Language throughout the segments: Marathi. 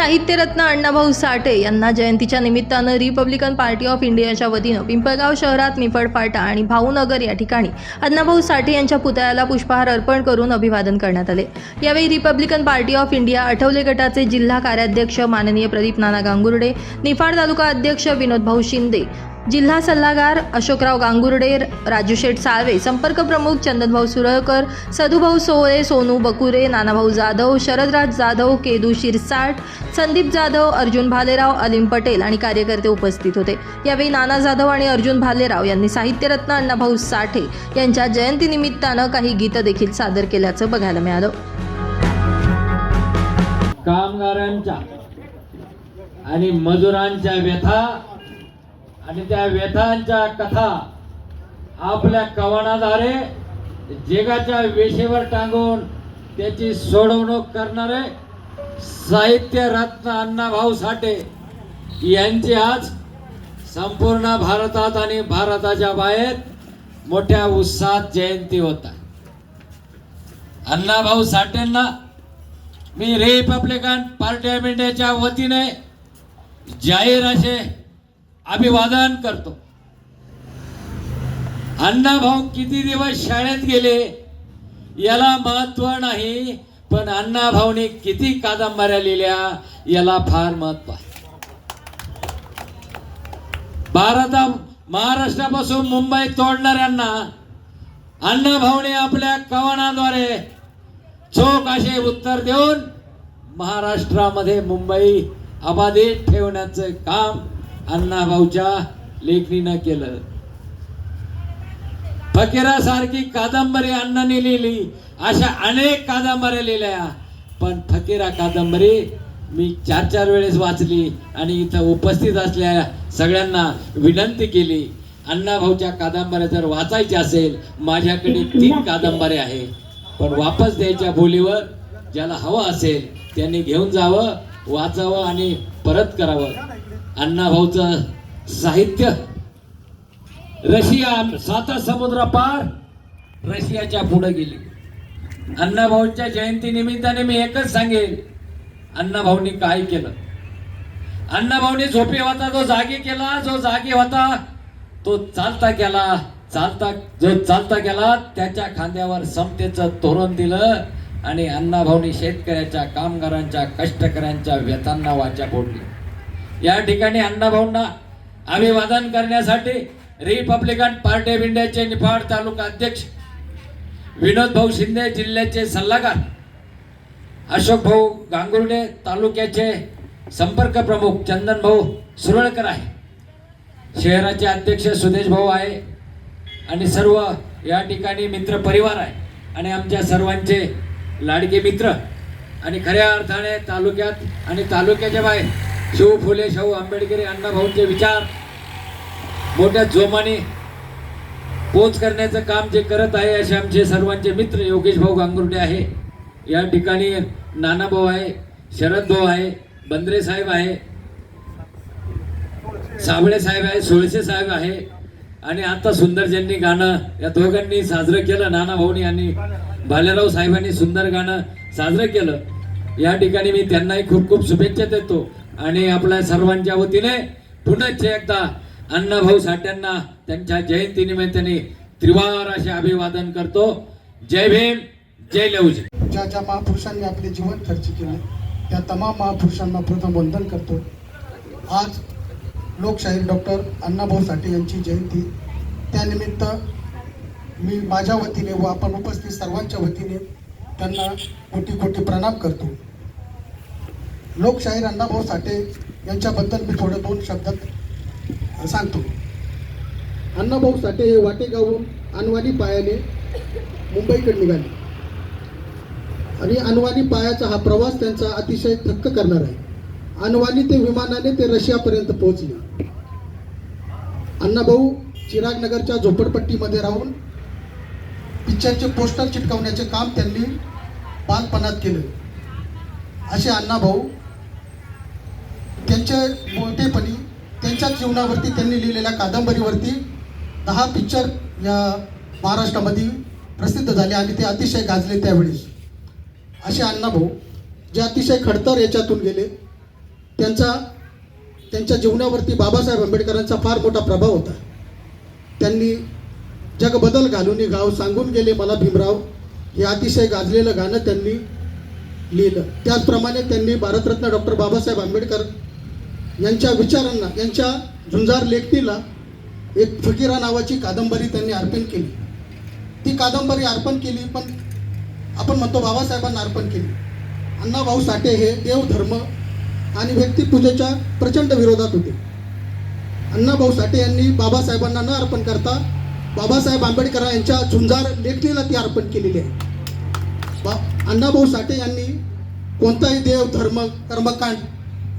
साहित्यरत्न अण्णाभाऊ साठे यांना जयंतीच्या निमित्तानं रिपब्लिकन पार्टी ऑफ इंडियाच्या वतीनं पिंपळगाव शहरात निफड फाटा आणि भाऊनगर या ठिकाणी अण्णाभाऊ साठे यांच्या पुतळ्याला पुष्पहार अर्पण करून अभिवादन करण्यात आले. यावेळी Republican party of India Athawale गटाचे जिल्हा कार्याध्यक्ष माननीय प्रदीप नाना गांगुर्डे निफाड तालुका अध्यक्ष विनोद भाऊ शिंदे जिल्हा सल्लागार अशोकराव गांगुर्डे राजू शेठ साळवे संपर्क प्रमुख चंदनभाऊ सुरळकर सधुभाऊ सोळे सोनू बकुरे नानाभाऊ जाधव शरदराज जाधव केदू शिरसाट संदीप जाधव अर्जुन भालेराव अलीम पटेल आणि कार्यकर्ते उपस्थित होते. यावेळी नाना जाधव आणि अर्जुन भालेराव यांनी साहित्यरत्न अण्णाभाऊ साठे यांच्या जयंतीनिमित्तानं काही गीतं देखील सादर केल्याचं बघायला मिळालं. कामगारांच्या आणि मजुरांच्या व्यथा आणि त्या व्यथांच्या कथा आपल्या कवानाद्वारे जगाच्या वेशेवर टांगून त्याची सोडवणूक करणारे साहित्य रत्न अण्णाभाऊ साठे यांची आज संपूर्ण भारतात आणि भारताच्या बाहेर मोठ्या उत्साहात जयंती होता अण्णाभाऊ साठेंना मी रिपब्लिकन पार्टी ऑफ इंडियाच्या वतीने जाहीर असे अभिवादन करतो. अण्णाभाऊ किती दिवस शाळेत गेले? याला महत्त्व नाही पण अण्णाभाऊने किती कादंबऱ्या लिहिल्या याला फार महत्त्व आहे. भारता महाराष्ट्रापासून मुंबई तोडणाऱ्यांना अण्णाभाऊने आपल्या कवनाद्वारे चोख असे उत्तर देऊन महाराष्ट्रामध्ये मुंबई अबाधित ठेवण्याचं काम अण्णाभाऊच्या लेखणीनं केलं. फकीरासारखी कादंबरी अण्णांनी लिहिली. अशा अनेक कादंबऱ्या लिहिल्या. पण फकीरा कादंबरी मी चार चार वेळेस वाचली आणि इथं उपस्थित असलेल्या सगळ्यांना विनंती केली. अण्णाभाऊच्या कादंबऱ्या जर वाचायच्या असेल माझ्याकडे तीन कादंबऱ्या आहे पण वापस द्यायच्या बोलीवर ज्याला हवं असेल त्यांनी घेऊन जावं वाचावं आणि परत करावं. अण्णाभाऊचं साहित्य. रशिया साता समुद्र पार रशियाच्या पुढे गेली. अण्णाभाऊच्या जयंती निमित्ताने मी एकच सांगेन अण्णाभाऊनी काय केलं? अण्णाभाऊनी झोपे होता तो जागी केला जो जागी होता तो चालता गेला चालता जो चालता गेला त्याच्या खांद्यावर समतेचं तोरण दिलं आणि अण्णाभाऊनी शेतकऱ्याच्या कामगारांच्या कष्टकऱ्यांच्या व्यथांना वाचा फोडली. या ठिकाणी अण्णाभाऊंना अभिवादन करण्यासाठी रिपब्लिकन पार्टी ऑफ इंडियाचे निफाड तालुका अध्यक्ष विनोद भाऊ शिंदे जिल्ह्याचे सल्लागार अशोक भाऊ गांगुर्डे तालुक्याचे संपर्क प्रमुख चंदन भाऊ सुरळकर आहे. शहराचे अध्यक्ष सुदेश भाऊ आहे आणि सर्व या ठिकाणी मित्र परिवार आहे आणि आमच्या सर्वांचे लाडके मित्र. आणि खऱ्या अर्थाने तालुक्यात आणि तालुक्याच्या बाहेर शिव फुले शाहू आंबेडकरी अण्णाभाऊंचे विचार मोठ्या जोमाने पोच करण्याचं काम जे करत आहे असे आमचे सर्वांचे मित्र योगेश भाऊ गांगुर्डे आहे. या ठिकाणी नानाभाऊ आहे शरद भाऊ आहे बंद्रे साहेब आहे साबळे साहेब आहे सोळसे साहेब आहे. आणि आता सुंदर ज्यांनी गाणं या दोघांनी साजरं केलं नाना भाऊनी आणि भालेराव साहेबांनी सुंदर गाणं साजरं केलं. या ठिकाणी मी त्यांनाही खूप खूप शुभेच्छा देतो. आणि आपल्या सर्वांच्या वतीने पुनश्च एकदा अण्णाभाऊ साठ्यांना त्यांच्या जयंती निमित्ताने त्रिवार असे अभिवादन करतो. जय भीम जय लवजी ज्या ज्या महापुरुषांनी आपले जीवन खर्च केले त्या तमाम महापुरुषांना प्रथम वंदन करतो. आज लोकशाहीर डॉक्टर अण्णाभाऊ साठे यांची जयंती. त्यानिमित्त मी माझ्या वतीने व आपण उपस्थित सर्वांच्या वतीने त्यांना कोटी कोटी प्रणाम करतो. लोकशाहीर अण्णाभाऊ साठे यांच्याबद्दल मी थोडं दोन शब्दात सांगतो. अण्णाभाऊ साठे हे वाटेगावहून अनवाणी पायाने मुंबईकडे निघाले. आणि अनवाणी पायाचा हा प्रवास त्यांचा अतिशय थक्क करणार आहे. अनवाणी ते विमानाने ते रशियापर्यंत पोहोचले. अण्णाभाऊ चिरागनगरच्या झोपडपट्टीमध्ये राहून पिक्चरचे पोस्टर चिटकवण्याचे काम त्यांनी बालपणात केलं. असे अण्णाभाऊ त्यांच्या मोठेपणी त्यांच्याच जीवनावरती त्यांनी लिहिलेल्या कादंबरीवरती दहा पिक्चर या महाराष्ट्रामध्ये प्रसिद्ध झाले आणि ते अतिशय गाजले त्यावेळेस असे अण्णाभाऊ जे अतिशय खडतर याच्यातून गेले त्यांचा त्यांच्या जीवनावरती बाबासाहेब आंबेडकरांचा फार मोठा प्रभाव होता. त्यांनी जग बदल घालून गाव सांगून गेले मला भीमराव हे अतिशय गाजलेलं गाणं त्यांनी लिहिलं. त्याचप्रमाणे त्यांनी भारतरत्न डॉक्टर बाबासाहेब आंबेडकर यांच्या विचारांना यांच्या झुंजार लेखणीला एक फकीरा नावाची कादंबरी त्यांनी अर्पण केली. ती कादंबरी अर्पण केली पण आपण म्हणतो बाबासाहेबांना अर्पण केली. अण्णाभाऊ साठे हे देवधर्म आणि व्यक्तिपूजेच्या प्रचंड विरोधात होते. अण्णाभाऊ साठे यांनी बाबासाहेबांना न अर्पण करता बाबासाहेब आंबेडकर यांच्या झुंजार लेखणीला ती अर्पण केलेली आहे. बा अण्णाभाऊ साठे यांनी कोणताही देव धर्म कर्मकांड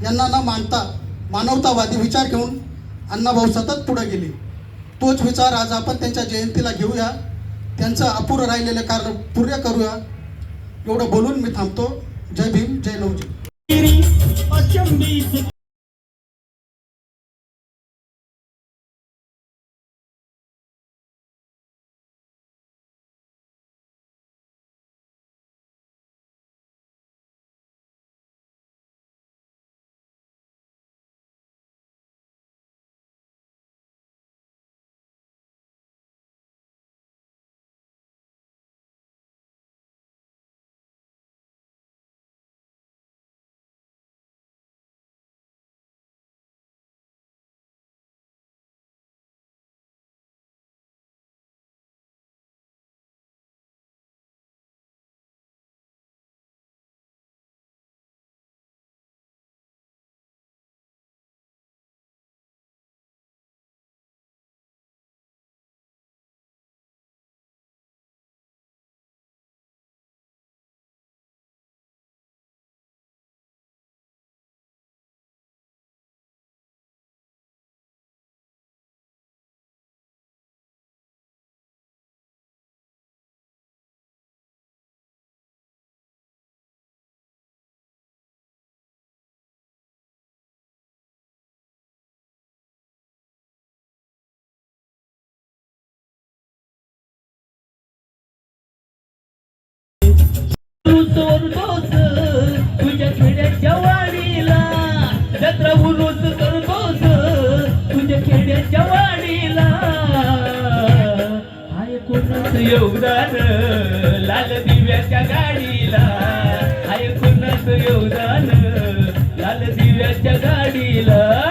यांना न मानता मानवतावादी विचार घेऊन अण्णाभाऊ सतत पुढे गेले. तोच विचार आज आपण त्यांच्या जयंतीला घेऊया. त्यांचं अपुरं राहिलेलं कारण पूर्ण करूया. एवढं बोलून मी थांबतो. जय भीम जय नवजी. करतोस तुझ्या खेड्याच्या वाडीला जत्रा उरूस करतोस तुझ्या खेड्याच्या वाडीला हाय कोणाचं योगदान लाल दिव्याच्या गाडीला. हाय कोणाचं योगदान लाल दिव्याच्या गाडीला.